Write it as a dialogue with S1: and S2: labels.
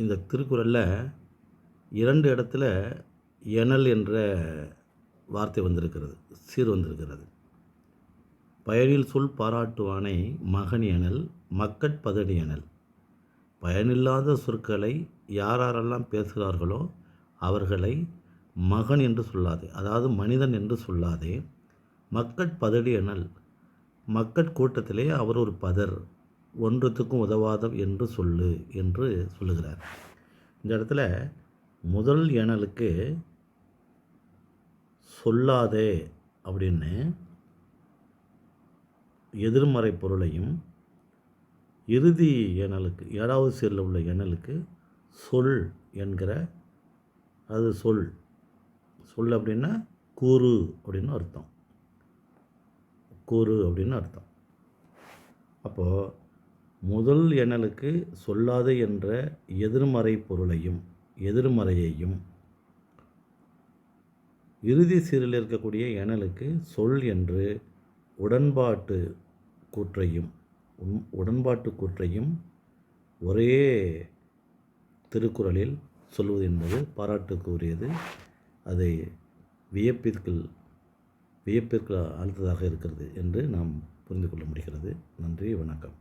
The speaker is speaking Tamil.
S1: இந்த திருக்குறளில் இரண்டு இடத்துல எனல் என்ற வார்த்தை வந்திருக்கிறது சீர் வந்திருக்கிறது. பயனில் சொல் பாராட்டுவானை மகன் எனல் மக்கட்பதடி எனல். பயனில்லாத சொற்களை யாரெல்லாம் பேசுகிறார்களோ அவர்களை மகன் என்று சொல்லாதே அதாவது மனிதன் என்று சொல்லாதே. மக்கட்பதடி எனல் மக்கட்கூட்டத்திலே அவர் ஒரு பதர். ஒன்றுத்துக்கும் உதவாதம் என்று சொல்லு என்று சொல்லுகிறார். இந்த இடத்துல முதல் எனலுக்கு சொல்லாதே அப்படின்னு எதிர்மறை பொருளையும் இறுதி எனலுக்கு ஏழாவது சீரில் உள்ள எனலுக்கு சொல் என்கிற அது சொல். சொல் அப்படின்னா கூறு அப்படின்னு அர்த்தம். கூறு அப்படின்னு அர்த்தம். அப்போது முதல் எனலுக்கு சொல்லாது என்ற எதிர்மறை பொருளையும் எதிர்மறையையும் இறுதி சீரில் இருக்கக்கூடிய எனலுக்கு சொல் என்று உடன்பாட்டு கூற்றையும் உடன்பாட்டு கூற்றையும் ஒரே திருக்குறளில் சொல்வது என்பது பாராட்டுக்குரியது. அதை வியப்பிற்குள் வியப்பிற்கு ஆழ்ந்ததாக இருக்கிறது என்று நாம் புரிந்து கொள்ள முடிகிறது. நன்றி வணக்கம்.